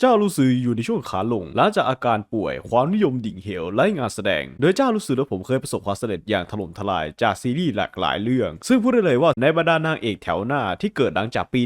เจ้าลูซืออยู่ในช่วงขาลงหลังจากอาการป่วยความนิยมดิ่งเหวและงานแสดง โดยเจ้าลูซือและผมเคยประสบความสำเร็จอย่างถล่มทลายจากซีรีส์หลากหลายเรื่อง ซึ่งพูดได้เลยว่าในบรรดานางเอกแถวหน้าที่เกิดหลังจากปี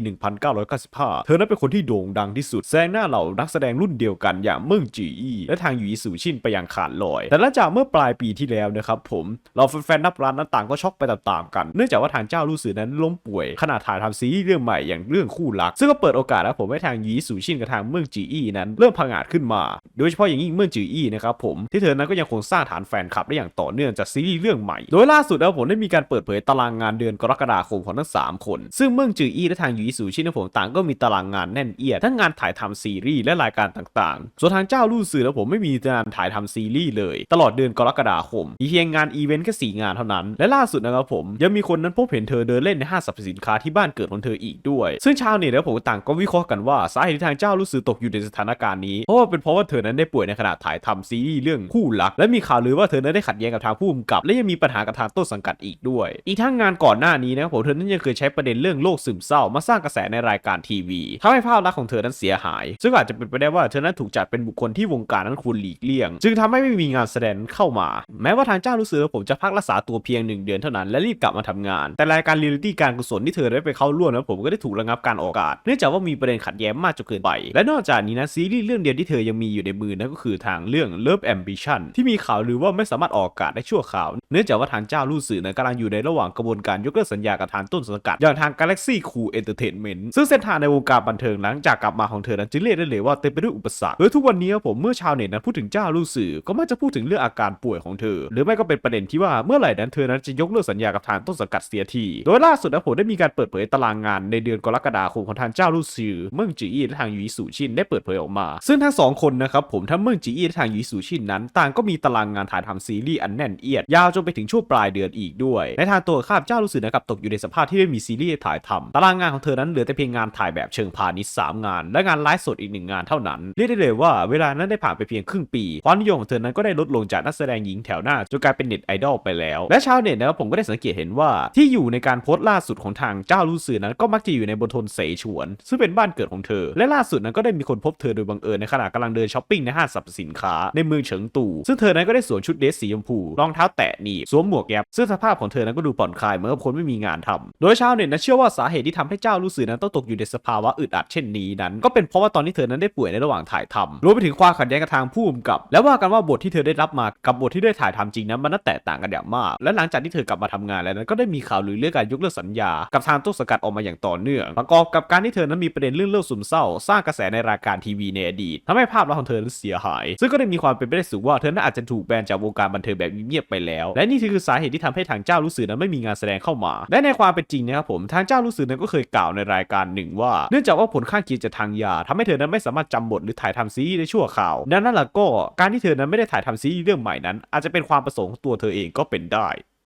1995 เธอนั้นเป็นคนที่โด่งดังที่สุดแซงหน้าเหล่านักแสดงรุ่นเดียวกันอย่างเมิ่งจีอี้และทางหยูอีสูชินไปอย่างขาดลอย แต่หลังจากเมื่อปลายปีที่แล้วนะครับผมเราแฟนๆนับร้านนั้นต่างก็ช็อกไปตามๆกัน เนื่องจากว่าทางเจ้าลูซือนั้นล้มป่วยขณะถ่ายทำซีรีส์เรื่องใหม่อย่างเรื่องคู่รัก ซึ่งก็เปิดโอกาสให้ผมให้ทางหยูอีสูชินกับทางเมิ่งจีอี้นั้นเริ่มพังอาจขึ้นมา โดยเฉพาะอย่างยิ่งเมื่อจืออี้นะครับผมที่เธอนั้นก็ยังคงสร้างฐานแฟนคลับได้อย่างต่อเนื่องจากซีรีส์เรื่องใหม่ โดยล่าสุดแล้วผมได้มีการเปิดเผยตารางงานเดือนกรกฎาคมของทั้ง 3 คน ซึ่งเมื่อจืออี้และทางยูอิสุชินะผมต่างก็มีตารางงานแน่นเอียดทั้งงานถ่ายทำซีรีส์และรายการต่างๆ ส่วนทางเจ้าลู่สื่อแล้วผมไม่มีงานถ่ายทำซีรีส์เลย ตลอดเดือนกรกฎาคมมีเพียงงานอีเวนต์แค่สี่งานเท่านั้น และล่าสุดนะครับผมยังมีคนนั้นพบเห็นเธอเดินเล่นในห้างสรรพสินค้าที่บ้านเกิดของเธออีกด้วย ซึ่งชาวเน็ตและผมต่างก็วิเคราะห์กันว่าสาเหตุที่ทางเจ้าลู่สื่อตกอยู่ในสถานการณ์นี้เพราะว่าเป็นเพราะว่าเธอนั้นได้ป่วยในขณะถ่ายทำซีรีส์เรื่องคู่รัก และมีข่าวลือว่าเธอนั้นได้ขัดแย้งกับทางผู้กำกับ และยังมีปัญหากับทางต้นสังกัดอีกด้วย อีกทั้งงานก่อนหน้านี้นะครับผมเธอนั้นยังเคยใช้ประเด็นเรื่องโรคซึมเศร้า มาสร้างกระแสในรายการทีวีทำให้ภาพลักษณ์ของเธอนั้นเสียหาย ซึ่งอาจจะเป็นไปได้ว่าเธอนั้นถูกจัดเป็นบุคคลที่วงการนั้นควรหลีกเลี่ยง จึงทำให้ไม่มีงานแสดงเข้ามา แม้ว่าทางเจ้ารู้สึกว่าผมจะพักรักษาตัวเพียงหนึ่งเดือนเท่านั้นและรีบกลับมาทำงาน แต่รายการเรียลิตี้การกุศลที่เธอได้ไปเข้าร่วมนะผมก็ได้ถูกระงับการออกอากาศเนื่องจากว่ามีประเด็นขัดแย้งมากจนเกินไปและนอกจากนี้นะซีรีส์เรื่องเดียวที่เธอยังมีอยู่ในมือนั่นก็คือทางเรื่อง Love Ambition ที่มีข่าวหรือว่าไม่สามารถออกอากาศได้ชั่วข่าว เนื่องจากว่าทางเจ้าลู่สื่อนั้นกำลังอยู่ในระหว่างกระบวนการยกเลิกสัญญากับทางต้นสังกัดอย่างทาง Galaxy Cool Entertainment ซึ่งเส้นทางในวงการบันเทิงหลังจากกลับมาของเธอนั้นจึงเรียกได้เลยว่าเต็มไปด้วยอุปสรรคโดยทุกวันนี้ผมเมื่อชาวเน็ตนั้นพูดถึงเจ้าลู่สื่อก็มักจะพูดถึงเรื่องอาการป่วยของเธอ หรือไม่ก็เป็นประเด็นที่ว่าเมื่อไหร่นั้นเธอนั้นจะยกเลิกสัญญากับทางต้นสังกัดเสียทีโดยล่าสุดนะผมได้มีการเปิดเผยตารางงานในเดือนกรกฎาคมของทางเจ้าลู่สื่อเมืองจีอี้และทางยูอิสุชินได้เปิดเผยออกมา ซึ่งทั้งสองคนนะครับผมทั้งเมืองจีอี้และทางยูอิสุชินนั้น ต่างก็มีตารางงานถ่ายทำซีรีส์อันแน่นเอียดยาวจนไปถึงช่วงปลายเดือนอีกด้วย ในทางตัวข้ามเจ้ารู้สึกนะครับตกอยู่ในสภาพที่ไม่มีซีรีส์ถ่ายทำตารางงานของเธอนั้นเหลือแต่เพียงงานถ่ายแบบเชิงพาณิชย์สามงาน และงานไลฟ์สดอีกหนึ่งงานเท่านั้นเรียกได้เลยว่าเวลานั้นได้ผ่านไปเพียงครึ่งปีความนิยมของเธอนั้นก็ได้ลดลงจากนักแสดงหญิงแถวหน้าจนกลายเป็นเน็ตไอดอลไปแล้วและชาวเน็ตนะครับผมก็ได้สังเกตเห็นว่าที่อยู่ในการโพสต์ล่าสุดของทางเจ้ารู้สึกนั้นก็มักจะอยู่ในบนทนเสฉวน ซึ่งเป็นบ้านเกิดของเธอ และล่าสุดนั้นก็ได้มีคนพบเธอโดยบังเอิญในขณะกำลังเดินช้อปปิ้งในห้างสรรพสินค้าในเมืองเฉิงตู่ซึ่งเธอนั้นก็ได้สวมชุดเดรสสีชมพูรองเท้าแตะหนีบสวมหมวกแก๊ปซึ่งสภาพของเธอนั้นก็ดูผ่อนคลายเหมือนกับคนไม่มีงานทำโดยชาวเน็ตนั้นเชื่อว่าสาเหตุที่ทำให้เจ้ารู้สึกนั้นต้องตกอยู่ในสภาวะอึดอัดเช่นนี้นั้น ก็เป็นเพราะว่าตอนที่เธอนั้นได้ป่วยในระหว่างถ่ายทำรวมไปถึงความขัดแย้งกับทางผู้กำกับ และว่ากันว่าบทที่เธอได้รับมากับบทที่ได้ถ่ายทำจริงนั้นมันน่าแตกต่างกันอย่างมาก และหลังจากที่เธอกลับมาทำงานแล้วนั้นก็ได้มีข่าวลือเรื่องการยกเลิกสัญญา กับทางต้นสังกัดออกมาอย่างต่อเนื่อง ประกอบกับการที่เธอนั้นมีประเด็นเรื่องโรคซึมเศร้า สร้างกระแสในรายการทีวีในอดีตทำให้ภาพลักษณ์ของเธอนั้นเสียหาย ซึ่งก็ได้มีความเป็นไปได้สูงว่าเธอนั้นอาจจะถูกแบนจากวงการบันเทิงแบบเงียบไปแล้วและนี่คือสาเหตุที่ทำให้ทางเจ้ารู้สึกนั้นไม่มีงานแสดงเข้ามา และในความเป็นจริงนะครับผมทางเจ้ารู้สึกนั้นก็เคยกล่าวในรายการหนึ่งว่า เนื่องจากว่าผลข้างเคียงจากทางยาทำให้เธอนั้นไม่สามารถจำบทหรือถ่ายทำซีรีส์ได้ชั่วคราวดังนั้นล่ะก็การที่เธอนั้นไม่ได้ถ่ายทำซีรีส์เรื่องใหม่นั้น อาจจะเป็นความประสงค์ของตัวเธอเองก็เป็นได้